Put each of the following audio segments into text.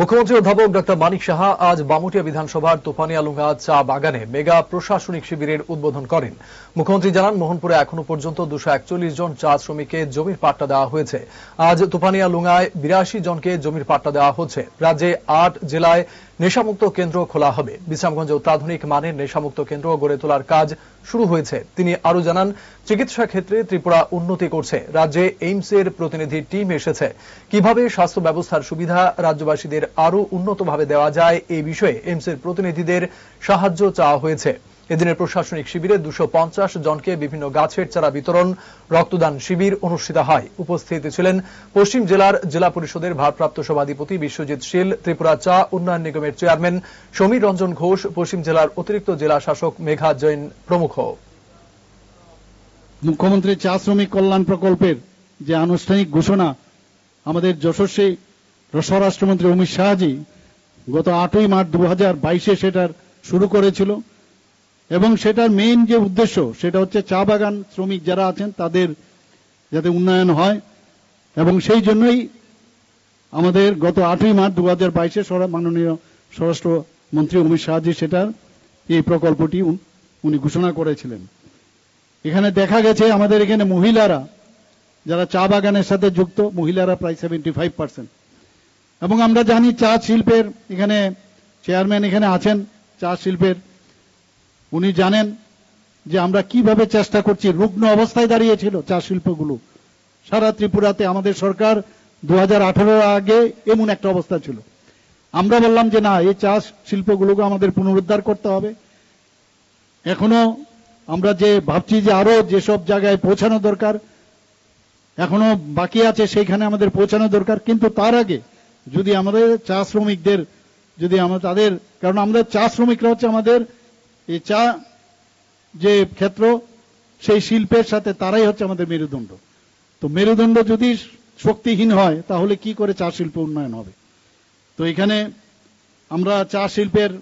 মুখ্যমন্ত্রী অধ্যাপক ডক্টর মানিক সাহা আজ বামুটিয়া বিধানসভার তোফানিয়ালুঙ্গা চা বাগানে মেগা প্রশাসনিক শিবিরের উদ্বোধন করেন। মুখ্যমন্ত্রী জানান, মোহনপুরে এখনও পর্যন্ত দুশো একচল্লিশ জন চা শ্রমিককে জমির পাট্টা দেওয়া হয়েছে। আজ তোফানিয়ালুঙ্গায় বিরাশি জনকে জমির পাট্টা দেওয়া হচ্ছে। রাজ্যে আট জেলায় নেশামুক্ত কেন্দ্র খোলা হবে। বিশ্রামগঞ্জে অত্যাধুনিক মানের নেশামুক্ত কেন্দ্র গড়ে তোলার কাজ শুরু হয়েছে। তিনি আরও জানান, চিকিৎসা ক্ষেত্রে ত্রিপুরা উন্নতি করছে। রাজ্যে এইমসের প্রতিনিধি টিম এসেছে। কীভাবে স্বাস্থ্য ব্যবস্থার সুবিধা রাজ্যবাসীদের আরও উন্নতভাবে দেওয়া যায় এই বিষয়ে এইমসের প্রতিনিধিদের সাহায্য চাওয়া হয়েছে। এদিনের প্রশাসনিক শিবিরে দুশো জনকে বিভিন্ন গাছের চারা বিতরণ, রক্তদান শিবির অনুষ্ঠিত হয়। উপস্থিত ছিলেন পশ্চিম জেলার জেলা পরিষদের ভারপ্রাপ্ত সভাধিপতি বিশ্বজিৎ শীল, ত্রিপুরা চা উন্নয়ন নিগমের চেয়ারম্যান সমীর রঞ্জন ঘোষ, পশ্চিম জেলার অতিরিক্ত জেলা শাসক মেঘা জৈন প্রমুখ। মুখ্যমন্ত্রী চা শ্রমিক কল্যাণ প্রকল্পের যে আনুষ্ঠানিক ঘোষণা, আমাদের যশস্বী স্বরাষ্ট্রমন্ত্রী অমিত শাহজি গত আটই মার্চ দু হাজার বাইশে সেটার শুরু করেছিল। এবং সেটার মেইন যে উদ্দেশ্য, সেটা হচ্ছে চা বাগান শ্রমিক যারা আছেন, তাদের যাতে উন্নয়ন হয়। এবং সেই জন্যই আমাদের গত আটই মার্চ দু হাজার বাইশে মাননীয় স্বরাষ্ট্রমন্ত্রী অমিত শাহজি সেটার এই প্রকল্পটি উনি ঘোষণা করেছিলেন। এখানে দেখা গেছে আমাদের এখানে মহিলারা, যারা চা বাগানের সাথে যুক্ত, মহিলারা প্রায় সেভেন্টি ফাইভ পার্সেন্ট এবং আমরা জানি চা শিল্পের এখানে চেয়ারম্যান এখানে আছেন, চা শিল্পের। উনি জানেন যে আমরা কীভাবে চেষ্টা করছি, রুগ্ন অবস্থায় দাঁড়িয়েছিল চা শিল্পগুলো। সারা ত্রিপুরাতে আমাদের সরকার দু হাজার আঠারো আগে এমন একটা অবস্থা ছিল। আমরা বললাম যে না, এই চা শিল্পগুলোকে আমাদের পুনরুদ্ধার করতে হবে। এখনও আমরা যে ভাবছি যে আরও যেসব জায়গায় পৌঁছানো দরকার, এখনও বাকি আছে সেইখানে আমাদের পৌঁছানো দরকার, কিন্তু তার আগে যদি আমাদের চা শ্রমিকদের, যদি আমরা তাদের, কারণ আমাদের চা শ্রমিকরা হচ্ছে আমাদের এই চা যে ক্ষেত্র, সেই শিল্পের সাথে তারাই হচ্ছে আমাদের মেরুদণ্ড। তো মেরুদণ্ড যদি শক্তিহীন হয়, তাহলে কি করে চা শিল্প উন্নয়ন হবে? তো এখানে আমরা চা শিল্পের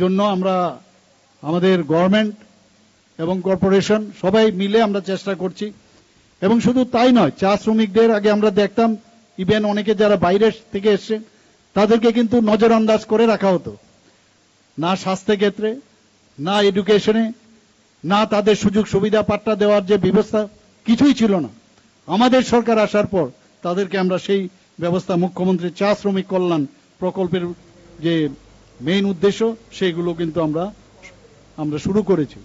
জন্য আমরা আমাদের গভর্নমেন্ট এবং কর্পোরেশন সবাই মিলে আমরা চেষ্টা করছি। এবং শুধু তাই নয়, চা শ্রমিকদের আগে আমরা দেখতাম ইভেন অনেকে যারা বাইরে থেকে এসছে, তাদেরকে কিন্তু নজরআন্দাজ করে রাখা হতো। না স্বাস্থ্য ক্ষেত্রে, না এডুকেশনে না তাদের সুযোগ সুবিধা পাট্টা দেওয়ার যে ব্যবস্থা, কিছুই ছিল না। আমাদের সরকার আসার পর তাদেরকে আমরা সেই ব্যবস্থা মুখ্যমন্ত্রী চা শ্রমিক কল্যাণ প্রকল্পের যে মেইন উদ্দেশ্য সেইগুলো কিন্তু আমরা আমরা শুরু করেছি।